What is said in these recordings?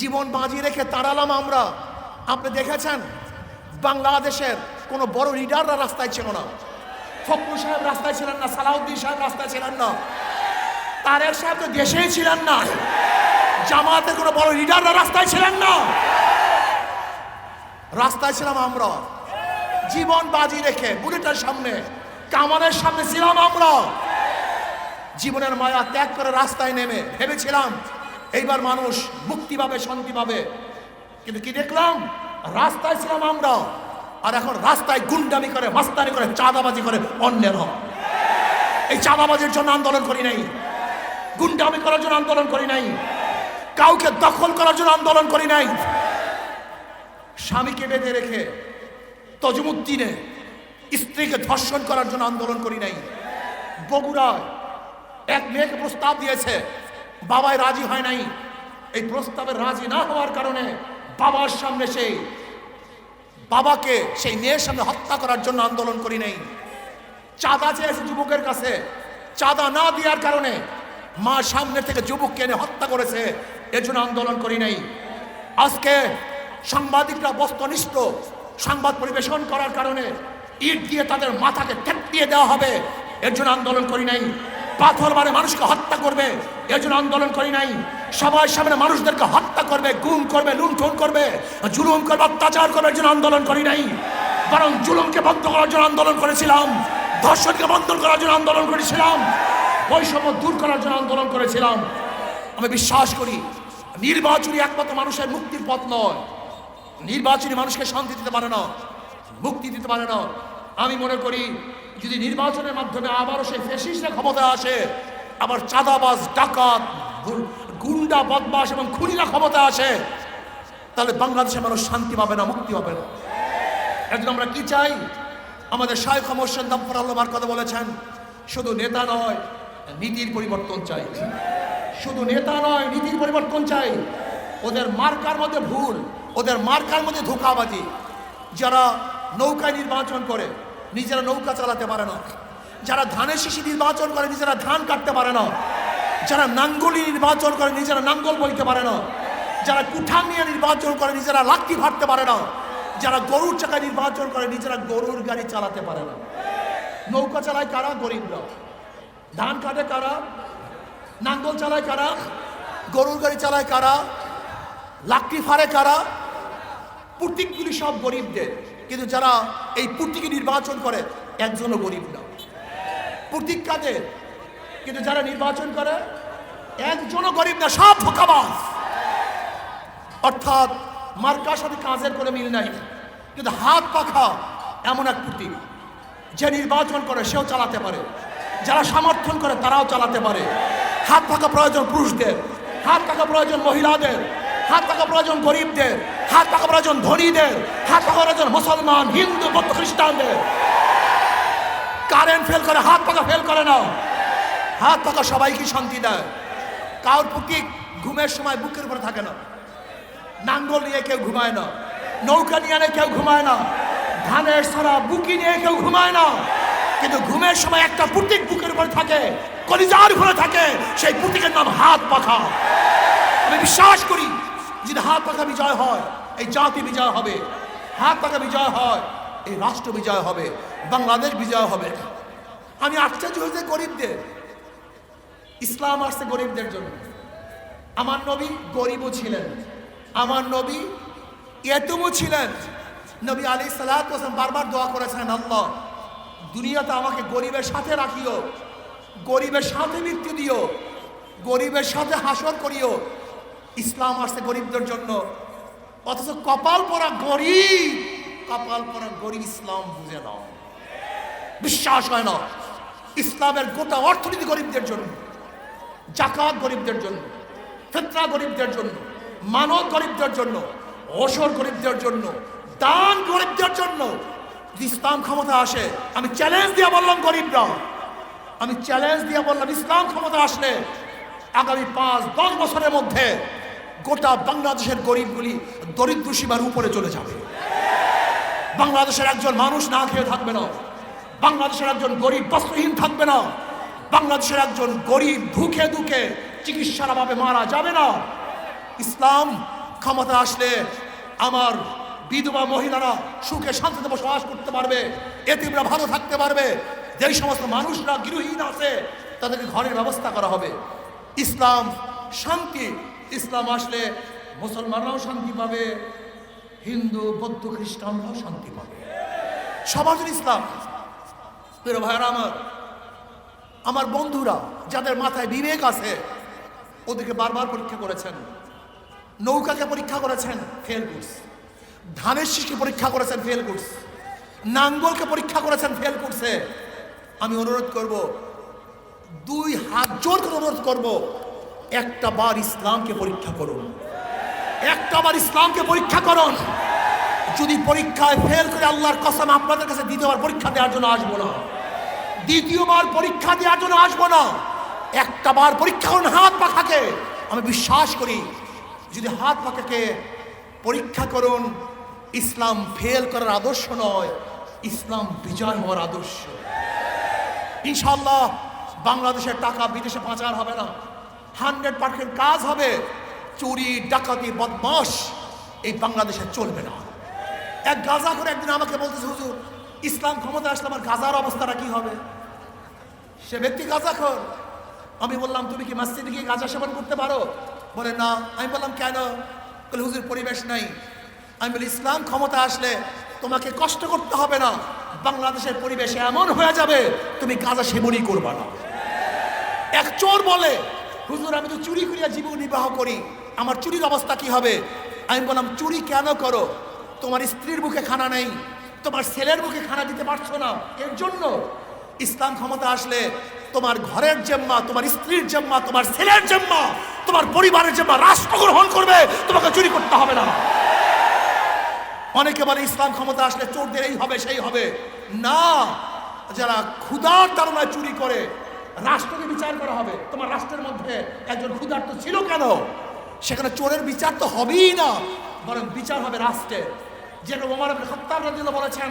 জীবন বাজি রেখে তাড়ালাম আমরা। আপনি দেখেছেন? বাংলাদেশের কোনো বড় লিডাররা রাস্তায় ছিল না। ফখরুল সাহেব রাস্তায় ছিলেন না, সালাউদ্দিন সাহেব রাস্তায় ছিলেন না। তারেক সাহেব তো দেশেই ছিলেন না। জামাতের কোনো বড় লিডাররা রাস্তায় ছিলেন না। রাস্তায় ছিলাম আমরা। জীবন বাজি রেখে বুলেটের সামনে কামানের সামনে ছিলাম আমরা। জীবনের মায়া ত্যাগ করে রাস্তায় নেমে ভেবেছিলাম এইবার মানুষ মুক্তি পাবে, শান্তি পাবে। কিন্তু কি দেখলাম? রাস্তায় ছিলাম আমরা। আর এখন রাস্তায় গুন্ডামি করে, মাস্তানি করে, চাঁদাবাজি করে অন্যের হয় এই চাঁদাবাজির জন্য আন্দোলন করি নাই। গুন্ডামি করার জন্য আন্দোলন করি নাই। কাউকে দখল করার জন্য আন্দোলন করি নাই। স্বামীকে বেঁধে রেখে তজমুদ্দিনে স্ত্রীকে ধর্ষণ করার জন্য আন্দোলন করি নাই। বগুড়ায় এক মেয়েকে প্রস্তাব দিয়েছে বাবাই রাজি হয় নাই। এই প্রস্তাবে রাজি না হওয়ার কারণে বাবার সামনে সেই বাবাকে সেই মেয়ের সামনে হত্যা করার জন্য আন্দোলন করি নাই। চাঁদা চেয়েছে যুবকের কাছে। চাঁদা না দেওয়ার কারণে মা সামনে থেকে যুবককে এনে হত্যা করেছে। এর জন্য আন্দোলন করি নাই। আজকে সাংবাদিকরা বস্তনিষ্ঠ সংবাদ পরিবেশন করার কারণে ইট দিয়ে তাদের মাথাকে ঠেক দিয়ে দেওয়া হবে। এর জন্য আন্দোলন করি নাই। পাথর মারে মানুষকে হত্যা করবে এর জন্য আন্দোলন করি নাই। সবার সামনে মানুষদেরকে হত্যা করবে, গুম করবে, লুণ্ঠন করবে, জুলুম করবে, অত্যাচার করবে জন্য আন্দোলন করি নাই। বরং জুলুমকে বন্ধ করার জন্য আন্দোলন করেছিলাম, ধর্ষণকে বন্ধ করার জন্য আন্দোলন করেছিলাম, বৈষম্য দূর করার জন্য আন্দোলন করেছিলাম। আমি বিশ্বাস করি, নির্বাচনী একমাত্র মানুষের মুক্তির পথ নয়। নির্বাচনী মানুষকে শান্তি দিতে পারে না, মুক্তি দিতে পারে না। আমি মনে করি, যদি নির্বাচনের মাধ্যমে আবারও সেই ফেসিসরা ক্ষমতা আসে, আবার চাঁদাবাজ, ডাকাত গুন্ডা বদমাস এবং খুনিরা ক্ষমতা আসে, তাহলে বাংলাদেশের মানুষ শান্তি পাবে না, মুক্তি পাবে না। একজন আমরা কি চাই? আমাদের শায়খ মোর্শেদ দাম্পর আল্লামার কথা বলেছেন, শুধু নেতা নয়, নীতির পরিবর্তন চাই। শুধু নেতা নয়, নীতির পরিবর্তন চাই। ওদের মার্কার মধ্যে ভুল, ওদের মার্কার মধ্যে ধোকাবাজি। যারা নৌকায় নির্বাচন করে নিজেরা নৌকা চালাতে পারে না। যারা ধানের শিশি নির্বাচন করে, নিজেরা ধান কাটতে পারে না। যারা নাঙ্গলি নির্বাচন করে, নিজেরা নাঙ্গল বইতে পারে না। যারা কুঠান নিয়ে নির্বাচন করে, নিজেরা লাঠি ভাটতে পারে না। যারা গরুর চাকা নির্বাচন করে, নিজেরা গরুর গাড়ি চালাতে পারে না। নৌকা চালায় কারা? গরিবরা। ধান কাটে কারা? নাঙ্গল চালায় কারা? গরুর গাড়ি চালায় কারা? লাকড়ি ফাড়ে কারা? পুটিকগুলি সব গরিবদের। কিন্তু যারা এই পুটিকে নির্বাচন করে, একজনও গরিব না। পুটিক কাদের? কিন্তু যারা নির্বাচন করে, একজনও গরিব না, সব ধোকাবাজ। অর্থাৎ মার্কার সাথে কাজের করে মিল নাই। কিন্তু হাত পাখা এমন এক পুটিক যে নির্বাচন করে, সেও চালাতে পারে। যারা সমর্থন করে, তারাও চালাতে পারে। হাত পাকা প্রয়োজন পুরুষদের। হাত পাকা প্রয়োজন মহিলাদের। হাত পাকা প্রয়োজন গরিবদের, হাত পাকা প্রয়োজন ধনীদের, হাত পাকা প্রয়োজন মুসলমান, হিন্দু, বৌদ্ধ, খ্রিস্টানদের। কারেন্ট ফেল করে, হাত পাকা ফেল করে না হাত পাকা সবাইকে শান্তি দেয়। কাউর পুটি ঘুমের সময় বুকের উপরে থাকে না। নাঙ্গল নিয়ে কেউ ঘুমায় না। নৌকা নিয়ে কেউ ঘুমায় না। ধানের সারা বুকি নিয়ে কেউ ঘুমায় না। কিন্তু ঘুমের সময় একটা পুটিক বুকের উপরে থাকে, কলিজার উপরে থাকে, সেই পুটিকের নাম হাত পাখা। আমি বিশ্বাস করি যদি হাত পাখা বিজয় হয়, এই জাতি বিজয় হবে। হাত পাখা বিজয় হয়, এই রাষ্ট্র বিজয় হবে, বাংলাদেশ বিজয় হবে। আমি আশ্চর্য হয়েছে গরিবদের। ইসলাম আসছে গরিবদের জন্য। আমার নবী গরিবও ছিলেন। আমার নবী এতমও ছিলেন। নবী আলী সালাম বারবার দোয়া করেছেন আল্লাহ, দুনিয়াতে আমাকে গরিবের সাথে রাখিও, গরিবের সাথে মৃত্যু দিও, গরিবের সাথে হাসর করিও ইসলাম আসছে গরিবদের জন্য। অথচ কপাল পরা গরিব, কপাল পরা গরিব ইসলাম বুঝে নাও। বিশ্বাস হয় না। ইসলামের গোটা অর্থনীতি গরিবদের জন্য, জাকাত গরিবদের জন্য, ফেতরা গরিবদের জন্য, মানব গরিবদের জন্য অসর গরিবদের জন্য, দান গরিবদের জন্য। ইসলাম ক্ষমতা আসে, আমি চ্যালেঞ্জ দিয়ে বললাম গরিবরা। আমি চ্যালেঞ্জ দিয়ে বললাম ইসলাম ক্ষমতা আসলে আগামী পাঁচ, দশ বছরের মধ্যে গোটা বাংলাদেশের গরিবগুলি দরিদ্র সীমার উপরে চলে যাবে। বাংলাদেশের একজন মানুষ না খেয়ে থাকবে না। বাংলাদেশের একজন গরিব বস্ত্রহীন থাকবে না। বাংলাদেশের একজন গরিব ধুকে ধুকে চিকিৎসার অভাবে মারা যাবে না। ইসলাম ক্ষমতা আসলে আমার বিধবা মহিলারা সুখে শান্তিতে বসবাস করতে পারবে, এতিমরা ভালো থাকতে পারবে। যেই সমস্ত মানুষরা গৃহহীন আছে, তাদেরকে ঘরের ব্যবস্থা করা হবে। ইসলাম শান্তি ইসলাম আসলে মুসলমানরাও শান্তি পাবে, হিন্দু, বৌদ্ধ, খ্রিস্টানরাও শান্তি পাবে। সমাজের ইসলাম। প্রিয় ভাইরা আমার আমার বন্ধুরা যাদের মাথায় বিবেক আছে, ওদেরকে বারবার পরীক্ষা করেছেন। নৌকাকে পরীক্ষা করেছেন ফেল করস ধানের শীষকে পরীক্ষা করেছেন ফেল করস নাঙ্গলকে পরীক্ষা করেছেন ফেল করছে আমি অনুরোধ করব, দুই হাত জোর করে অনুরোধ করব একটা বার ইসলামকে পরীক্ষা করুন। একটা বার ইসলামকে পরীক্ষা করুন। যদি পরীক্ষায় ফেল করে আল্লাহর কসম আপনাদের কাছে দ্বিতীয়বার পরীক্ষা দেওয়ার জন্য আসব না। দ্বিতীয়বার পরীক্ষা দেওয়ার জন্য আসব না। একটা বার পরীক্ষা করুন, হাত পাখাকে। আমি বিশ্বাস করি, যদি হাত পাখাকে পরীক্ষা করুন, ইসলাম ফেল করার আদর্শ নয়, ইসলাম বিজয় হওয়ার আদর্শ। ইনশাল্লাহ বাংলাদেশের টাকা বিদেশে পাচার হবে না। হান্ড্রেড পার্সেন্ট কাজ হবে। চুরি, ডাকাতি বদমাস এই বাংলাদেশে চলবে না। এক গাজা করে একদিন আমাকে বলতেছে, হুজুর, ইসলাম ক্ষমতা আসলে আমার গাজার অবস্থাটা কি হবে? সে ব্যক্তি গাজা খোর। আমি বললাম, তুমি কি মসজিদে গিয়ে গাঁজা সেবন করতে পারো? বলে, না। আমি বললাম, কেন? বলে, হুজুর, পরিবেশ নাই। আমি বলি, ইসলাম ক্ষমতা আসলে তোমাকে কষ্ট করতে হবে না। বাংলাদেশের পরিবেশ এমন হয়ে যাবে, তুমি গাঁজা সেবনই করবা না। এক চোর বলে হুজুর, আমি তো চুরি করিয়া জীবন নির্বাহ করি। আমার চুরির অবস্থা কি হবে? আমি বললাম, চুরি কেন করো? তোমার স্ত্রীর মুখে খানা নেই। তোমার ছেলের মুখে খানা দিতে পারছ না। এর জন্য ইসলাম ক্ষমতা আসলে তোমার ঘরের জেম্মা, তোমার স্ত্রীর জেম্মা, তোমার ছেলের জেম্মা, তোমার পরিবারের জেম্মা রাষ্ট্র গ্রহণ করবে। তোমাকে চুরি করতে হবে না। অনেকে বলে, ইসলাম ক্ষমতা আসলে চোরদের এই হবে, সেই হবে। না, যারা ক্ষুধার তারণায় চুরি করে রাষ্ট্রকে বিচার করা হবে। তোমার রাষ্ট্রের মধ্যে একজন ক্ষুধার্ত ছিল কেন? সেখানে চোরের বিচার তো হবেই না, বরং বিচার হবে রাষ্ট্রের। যেন ওমর খত্তাব রাদিয়াল্লাহু বলেছেন,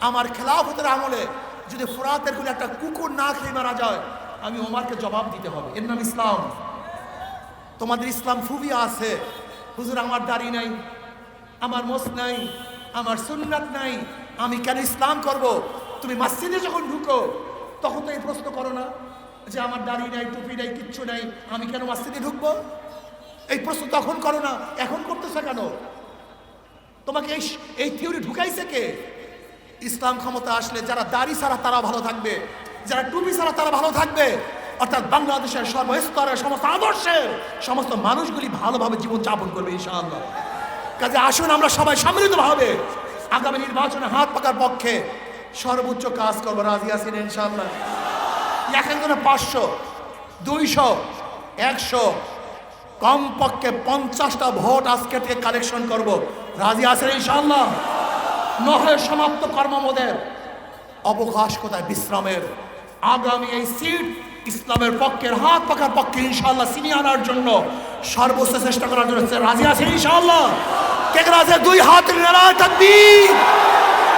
আমার খেলাফতের আমলে যদি ফোরাতের কোনো একটা কুকুর না খেয়ে মারা যায়, আমি ওমারকে জবাব দিতে হবে। এর নাম ইসলাম। তোমাদের ইসলাম খুবই আছে। হুজুর, আমার দাড়ি নাই, আমার মোস নাই, আমার সুন্নাত নাই। আমি কেন ইসলাম করব? তুমি মসজিদে যখন ঢুকো তখন তো এই প্রশ্ন করো না যে আমার দাড়ি নাই, টুপি নাই, কিচ্ছু নাই, আমি কেন মসজিদে ঢুকবো? এই প্রশ্ন তখন করো না, এখন করতেছে কেন? তোমাকে এই এই থিওরি ঢুকাইছে কে? ইসলাম ক্ষমতা আসলে যারা দাড়ি ছাড়া তারা ভালো থাকবে, যারা টুপি ছাড়া তারা ভালো থাকবে। অর্থাৎ বাংলাদেশের সর্বস্তরের সমস্ত আদর্শের সমস্ত মানুষগুলি ভালোভাবে জীবন যাপন করবে, ইনশাআল্লাহ। কাজে আসুন আমরা সবাই সম্মিলিতভাবে আগামী নির্বাচনে হাত পাকার পক্ষে সর্বোচ্চ কাজ করব, রাজি আছেন ইনশাআল্লাহ। এখানে পাঁচশো, দুইশো, একশো, কমপক্ষে পঞ্চাশটা ভোট আজকে থেকে কালেকশন করব। রাজি আছেন ইনশাআল্লাহ? নহে সমাপ্ত কর্মমোদের অবকাশ কোথায়? বিশ্রামের। আগামী এই সিট ইসলামের পক্ষের হাত পাকার পক্ষে ইনশাল্লাহ সিনিয়ে আনার জন্য সর্বোচ্চ চেষ্টা করার জন্য রাজি আছেন ইনশাআল্লাহ? কে রাজি? দুই হাত নারায় তাকবীর!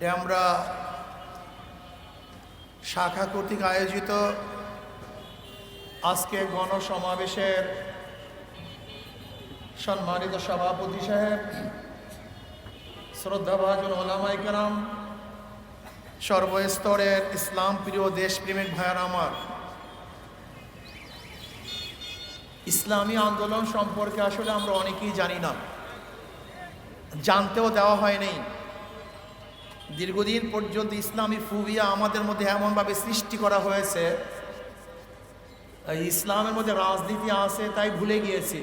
ড্যামরা শাখা কর্তৃক আয়োজিত আজকে গণসমাবেশের সম্মানিত সভাপতি সাহেব, শ্রদ্ধাভাজন ওলামাই কেরাম, সর্বস্তরের ইসলাম প্রিয় দেশপ্রেমিক ভাইয়ার আমার। ইসলামী আন্দোলন সম্পর্কে আসলে আমরা অনেকেই জানি না। জানতেও দেওয়া হয়নি। দীর্ঘদিন পর্যন্ত ইসলামী ফুবিয়া আমাদের মধ্যে এমনভাবে সৃষ্টি করা হয়েছে। ইসলামের মধ্যে রাজনীতি আছে, তাই ভুলে গিয়েছি।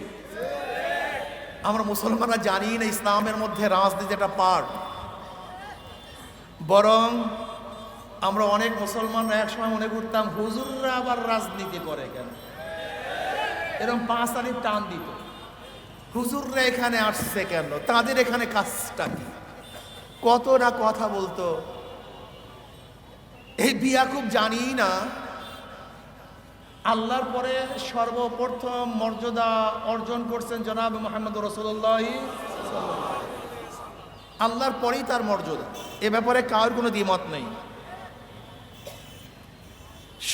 আমরা মুসলমানরা জানি না ইসলামের মধ্যে রাজনীতি একটা পার্ট বরং আমরা অনেক মুসলমানরা একসময় মনে করতাম, হুজুররা আবার রাজনীতি করে কেন? এরকম পাঁচ তারিখ টান দিত। হুজুররা এখানে আসছে কেন? তাদের এখানে কাজটা কি? কত না কথা বলতো। এই বিয়া খুব জানি না। আল্লাহর পরে সর্বপ্রথম মর্যাদা অর্জন করছেন জনাব মোহাম্মদ রসুল্লাহ আল্লাহর পরেই তার মর্যাদা। এ ব্যাপারে কার কোনো দ্বিমত নেই।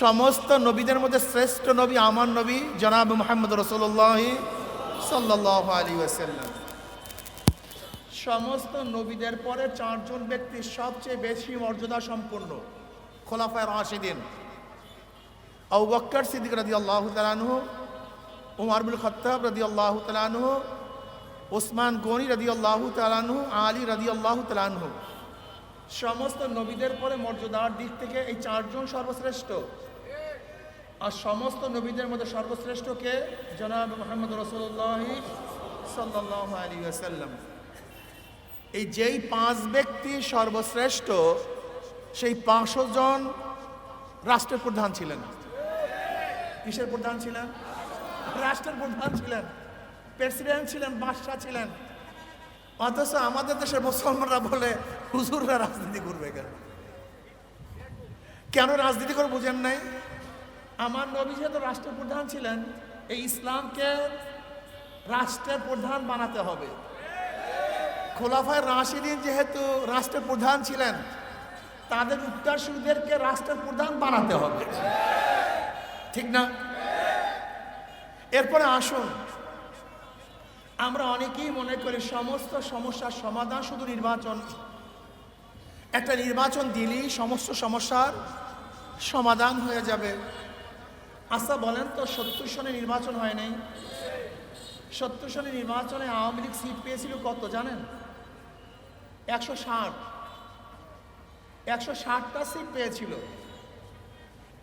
সমস্ত নবীদের মধ্যে শ্রেষ্ঠ নবী, আমার নবী জনাব মোহাম্মদ রসুল্লাহ সাল্লাহ আলী ওয়াসাল্লাম। সমস্ত নবীদের পরে চারজন ব্যক্তি সবচেয়ে বেশি মর্যাদা সম্পন্ন। খোলাফায় রাশিদিন। আবু বক্কর সিদ্দিক রাদি আল্লাহ তালানহু উমার বিল খত্তাব রাদি আল্লাহ তালানহু ওসমান গনি রাদি আল্লাহ তালানহু আলী রাদি আল্লাহ তালানহু সমস্ত নবীদের পরে মর্যাদার দিক থেকে এই চারজন সর্বশ্রেষ্ঠ। আর সমস্ত নবীদের মধ্যে সর্বশ্রেষ্ঠ কে? জনাব মোহাম্মদ রসুল্লাহ সাল্লাহ আলী আসাল্লাম এই যেই পাঁচ ব্যক্তি সর্বশ্রেষ্ঠ, সেই পাঁচশো জন রাষ্ট্রের প্রধান ছিলেন। কিসের প্রধান ছিলেন? রাষ্ট্রের প্রধান ছিলেন। প্রেসিডেন্ট ছিলেন, বাদশাহ ছিলেন। অথচ আমাদের দেশের মুসলমানরা বলে, হুজুররা রাজনীতি করবে কেন? কেন রাজনীতি করে বুঝেন নাই? আমার নবী যেহেতু রাষ্ট্রপ্রধান ছিলেন, এই ইসলামকে রাষ্ট্রের প্রধান বানাতে হবে। খোলাফায় রাশিদিন যেহেতু রাষ্ট্রের প্রধান ছিলেন, তাদের উত্তরসূরিদেরকে রাষ্ট্রের প্রধান বানাতে হবে। ঠিক না? এরপরে আসুন। আমরা অনেকেই মনে করি সমস্ত সমস্যার সমাধান শুধু নির্বাচন। একটা নির্বাচন দিলেই সমস্ত সমস্যার সমাধান হয়ে যাবে। আচ্ছা বলেন তো, সত্তর সনে নির্বাচন হয় নাই সত্তর সনে নির্বাচনে আওয়ামী লীগ সিট পেয়েছিল কত, জানেন? একশো ষাট। একশো ষাটটা সিট পেয়েছিল।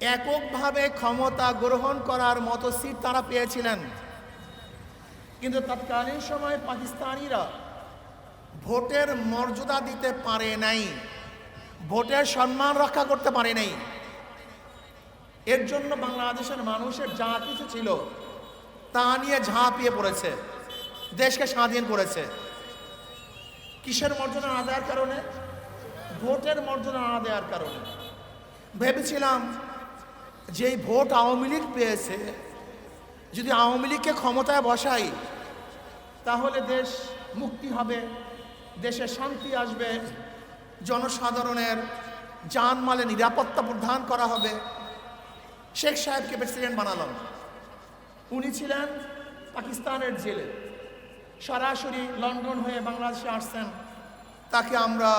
এককভাবে ক্ষমতা গ্রহণ করার মতো সিট তারা পেয়েছিলেন। কিন্তু তৎকালীন সময়ে পাকিস্তানিরা ভোটের মর্যাদা দিতে পারে নাই, ভোটের সম্মান রক্ষা করতে পারে নাই। এর জন্য বাংলাদেশের মানুষের যা কিছু ছিল তা নিয়ে ঝাঁপিয়ে পড়েছে, দেশকে স্বাধীন করেছে। কিসের মর্যাদা না দেওয়ার কারণে? ভোটের মর্যাদা না দেওয়ার কারণে। ভেবেছিলাম যে ভোট আওয়ামী লীগ পেয়েছে, যদি আওয়ামী লীগকে ক্ষমতায় বসাই, তাহলে দেশ মুক্তি হবে, দেশে শান্তি আসবে, জনসাধারণের জানমালে নিরাপত্তা প্রদান করা হবে। শেখ সাহেবকে প্রেসিডেন্ট বানালাম। উনি ছিলেন পাকিস্তানের জেলে। সরাসরি লন্ডন হয়ে বাংলাদেশে আসছেন। তাকে আমরা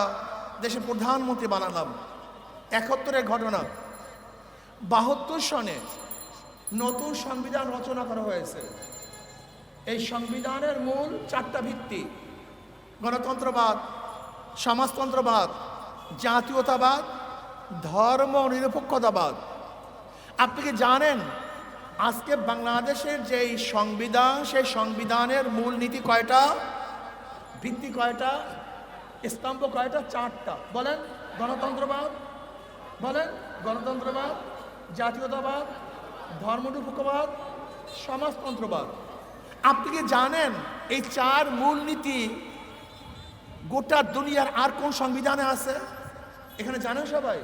দেশের প্রধানমন্ত্রী বানালাম। একাত্তরের ঘটনা। বাহাত্তর সনে নতুন সংবিধান রচনা করা হয়েছে। এই সংবিধানের মূল চারটা ভিত্তি। গণতন্ত্রবাদ, সমাজতন্ত্রবাদ, জাতীয়তাবাদ ধর্ম নিরপেক্ষতাবাদ আপনি কি জানেন আজকে বাংলাদেশের যেই সংবিধান, সেই সংবিধানের মূল নীতি কয়টা? ভিত্তি কয়টা? স্তম্ভ কয়টা? চারটা। বলেন, গণতন্ত্রবাদ বলেন, গণতন্ত্রবাদ, জাতীয়তাবাদ, ধর্মনিরপেক্ষবাদ, সমাজতন্ত্রবাদ। আপনি কি জানেন এই চার মূল নীতি গোটা দুনিয়ার আর কোন সংবিধানে আছে? এখানে জানেন সবাই?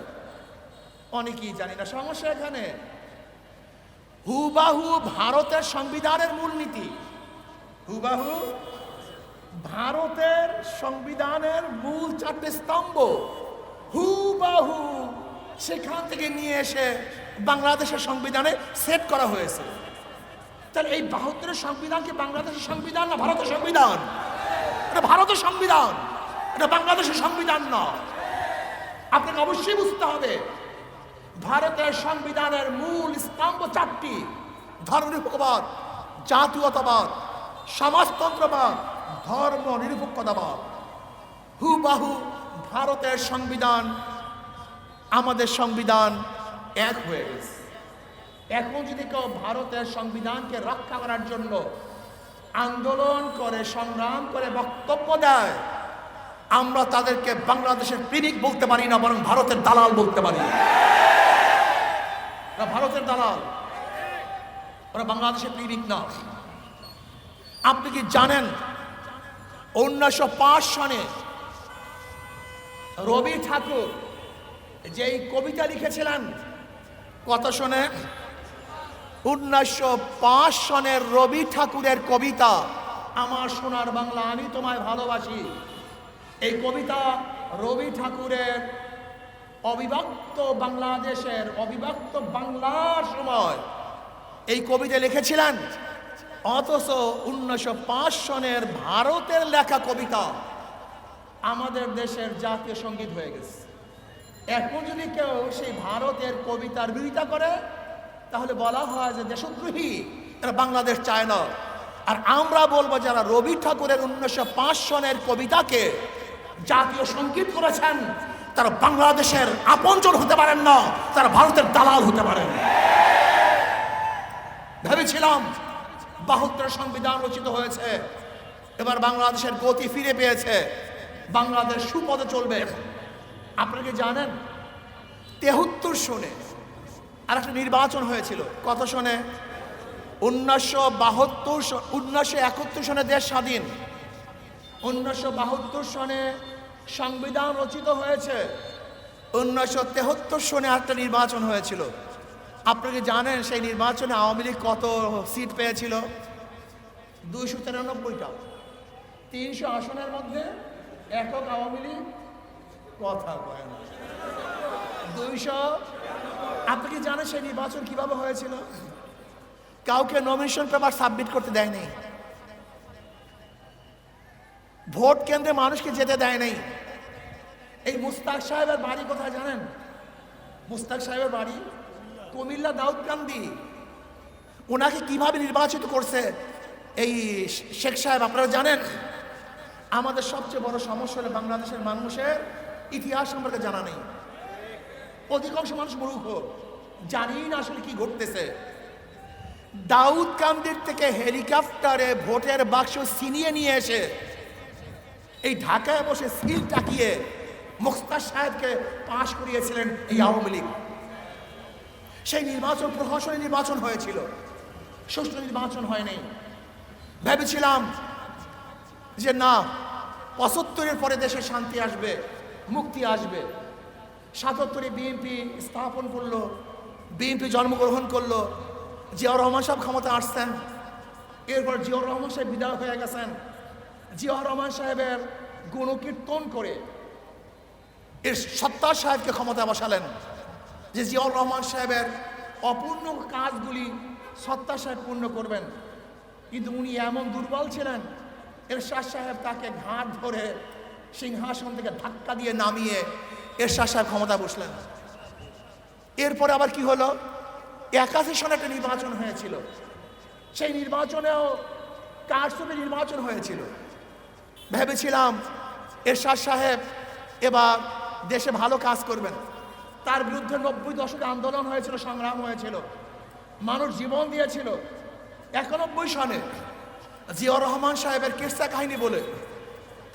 অনেকেই জানি না। সমস্যা এখানে। হুবাহু ভারতের সংবিধানের মূলনীতি। হুবাহু ভারতের সংবিধানের মূল চারটে স্তম্ভ। হুবাহু সেখান থেকে নিয়ে এসে বাংলাদেশের সংবিধানে সেট করা হয়েছে। তাহলে এই বাহাত্তরের সংবিধান কি বাংলাদেশের সংবিধান না ভারতের সংবিধান? এটা ভারতের সংবিধান। এটা বাংলাদেশের সংবিধান না আপনাকে অবশ্যই বুঝতে হবে ভারতের সংবিধানের মূল স্তম্ভ চারটি। ধর্মনিরপেক্ষবাদ, জাতীয়তাবাদ, সমাজতন্ত্রবাদ ধর্ম নিরপেক্ষতাবাদ হুবাহু ভারতের সংবিধান, আমাদের সংবিধান এক হয়ে গেছে। এখন যদি কেউ ভারতের সংবিধানকে রক্ষা করার জন্য আন্দোলন করে, সংগ্রাম করে বক্তব্য দেয়, আমরা তাদেরকে বাংলাদেশের প্রিনিক বলতে পারি না, বরং ভারতের দালাল বলতে পারি। ওরা ভারতের দালাল। ওরা বাংলাদেশের প্রিনিক না। আপনি কি জানেন, উনিশশো পাঁচ সনে রবি ঠাকুর যেই কবিতা লিখেছিলেন কত শোনে উনিশশো পাঁচ সনের রবি ঠাকুরের কবিতা, আমার সোনার বাংলা আমি তোমায় ভালোবাসি। এই কবিতা রবি ঠাকুরের অবিভক্ত বাংলাদেশের অবিভক্ত বাংলার সময়। এই কবিতা লিখেছিলেন, অথচ উনিশশো পাঁচ সনের ভারতের লেখা কবিতা আমাদের দেশের জাতীয় সংগীত হয়ে গেছে। এখন যদি কেউ সেই ভারতের কবিতার বিরোধিতা করে, তাহলে বলা হয় যে দেশদ্রোহী, এরা বাংলাদেশ চায় না। আর আমরা বলব যারা রবি ঠাকুরের উনিশশো পাঁচ সনের কবিতাকে জাতীয় সংগীত করেছেন তারা বাংলাদেশের আপনজন হতে পারেন না, তারা ভারতের দালাল হতে পারেন। ভেবেছিলাম বাহাত্তর সংবিধান রচিত হয়েছে, এবার বাংলাদেশের গতি ফিরে পেয়েছে, বাংলাদেশ সুপদে চলবে। আপনারা কি জানেন? তেহত্তর সনে আর একটা নির্বাচন হয়েছিল, কত সনে? উনিশশো বাহাত্তর উনিশশো একাত্তর সনে দেশ স্বাধীন। উনিশশো বাহাত্তর সনে সংবিধান রচিত হয়েছে। উনিশশো তেহত্তর সনে একটা নির্বাচন হয়েছিল। আপনারা কি জানেন সেই নির্বাচনে আওয়ামী লীগ কত সিট পেয়েছিল? দুইশো তিরানব্বইটা। তিনশো আসনের মধ্যে একক আওয়ামী লীগ কথা কয় না। দুইশো আপনি কি জানেন সেই নির্বাচন কীভাবে হয়েছিল? কাউকে নমিনেশন পেপার সাবমিট করতে দেয়নি। ভোট কেন্দ্রে মানুষকে যেতে দেয় নাই। এই মুস্তাক সাহেবের বাড়ি কোথায় জানেন? মুস্তাক সাহেবের বাড়ি কুমিল্লা দাউদকান্দি। ওনাকে কীভাবে নির্বাচিত করছে এই শেখ সাহেব, আপনারা জানেন? আমাদের সবচেয়ে বড় সমস্যা হলো বাংলাদেশের মানুষের ইতিহাস সম্পর্কে জানা নেই। অধিকাংশ মানুষ মূর্খ জানি না আসলে কি ঘটতেছে। দাউদ কান্দির থেকে হেলিকপ্টারে ভোটের বাক্স ছিনিয়ে নিয়ে এসে এই ঢাকায় বসে সিল টাকিয়ে মুখতার সাহেবকে পাশ করিয়েছিলেন এই আওয়ামী লীগ। সেই নির্বাচন, প্রহসনী নির্বাচন হয়েছিল। সুষ্ঠু নির্বাচন হয়নি ভেবেছিলাম যে না, পঁচাত্তরের পরে দেশে শান্তি আসবে, মুক্তি আসবে। সাতাত্তরে বিএনপি স্থাপন করল বিএনপি জন্মগ্রহণ করল জিয়াউর রহমান সাহেব ক্ষমতা আসছেন। এরপর জিয়াউর রহমান সাহেব বিদায় হয়ে গেছেন। জিয়াউর রহমান সাহেবের গুণকীর্তন করে এর সত্তার সাহেবকে ক্ষমতা বসালেন। যে জিয়াউর রহমান সাহেবের অপূর্ণ কাজগুলি সত্তার সাহেব পূর্ণ করবেন। কিন্তু উনি এমন দুর্বল ছিলেন, এরশাদ সাহেব তাকে ঘাট ধরে সিংহাসন থেকে ধাক্কা দিয়ে নামিয়ে এরশাদ সাহেব ক্ষমতা বসলেন। এরপরে আবার কি হলো? একাশি সনে একটা নির্বাচন হয়েছিল। সেই নির্বাচনেও কারসুপে নির্বাচন হয়েছিল। ভেবেছিলাম এরশাদ সাহেব এবার দেশে ভালো কাজ করবেন। তার বিরুদ্ধে নব্বই দশকে আন্দোলন হয়েছিল, সংগ্রাম হয়েছিল, মানুষ জীবন দিয়েছিল। একানব্বই সনে জিয়াউর রহমান সাহেবের কেসা কাহিনী বলে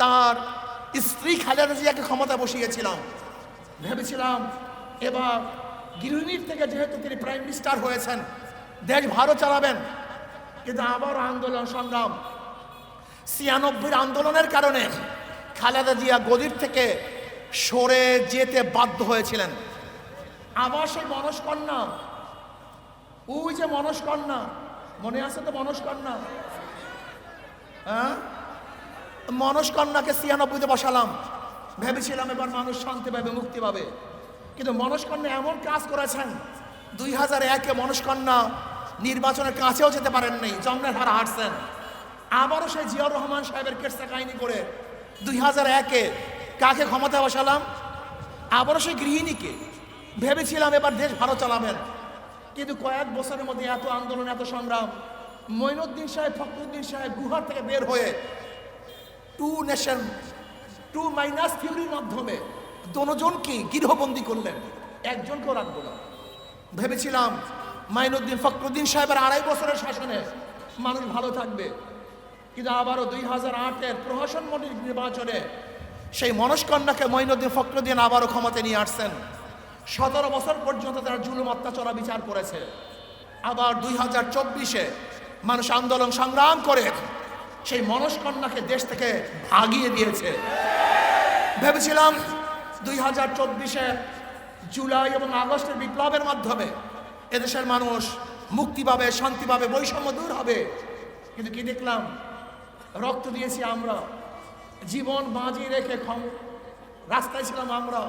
তার স্ত্রী খালেদা জিয়াকে ক্ষমতা বসিয়েছিলাম। ভেবেছিলাম এবার গৃহিণীর থেকে যেহেতু তিনি প্রাইম মিনিস্টার হয়েছেন, দেশ ভালো চালাবেন। কিন্তু আবার আন্দোলন, সংগ্রাম। ছিয়ানব্বই আন্দোলনের কারণে খালেদা জিয়া গদির থেকে সরে যেতে বাধ্য হয়েছিলেন। আবার সেই মনস্কন্যা ওই যে মনস্কন্যা মনে আছে তো মনস্কন্যা হ্যাঁ? মনস্কন্যাকে ছিয়ানব্বইতে বসালাম। ভেবেছিলাম এবার মানুষ শান্তি পাবে, মুক্তি পাবে। কিন্তু মনস্কন্যা এমন কাজ করেছেন, দুই হাজার একে মনস্কন্যা নির্বাচনের কাছেও যেতে পারেন নাই জন্মের হারা হাঁটছেন আবারও সেই জিয়াউর রহমান সাহেবের কেসা কাহিনী করে দুই হাজার একে কাকে ক্ষমতা বসালাম? আবারও সেই গৃহিণীকে। ভেবেছিলাম এবার দেশ ভালো চালাবেন কিন্তু কয়েক বছরের মধ্যে এত আন্দোলন, এত সংগ্রাম মঈনুদ্দিন সাহেব, ফখরুদ্দিন সাহেব গুহার থেকে বের হয়ে টু নেশন, টু মাইনাস থিওরির মাধ্যমে দনোজনকে গৃহবন্দী করলেন। একজনকেও রাখব না। ভেবেছিলাম মাইনুদ্দিন ফখরুদ্দিন সাহেবের আড়াই বছরের শাসনে মানুষ ভালো থাকবে। কিন্তু আবারও দুই হাজার আটের প্রহসন মন্ডল নির্বাচনে সেই মনস্কন্যাকে মঈনুদ্দিন ফখরুদ্দিন আবারও ক্ষমতা নিয়ে আসছেন। সতেরো বছর পর্যন্ত তারা জুলুম, অত্যাচার বিচার করেছে। আবার দুই হাজার চব্বিশে মানুষ আন্দোলন সংগ্রাম করে সেই মনস্কন্যাকে দেশ থেকে ভাগিয়ে দিয়েছে। ভেবেছিলাম দুই হাজার চব্বিশে জুলাই এবং আগস্টের বিপ্লবের মাধ্যমে এদেশের মানুষ মুক্তি পাবে, শান্তি পাবে, বৈষম্য দূর হবে। কিন্তু কি দেখলাম? রক্ত দিয়েছি আমরা। জীবন বাজি রেখে রাস্তায় ছিলাম আমরা।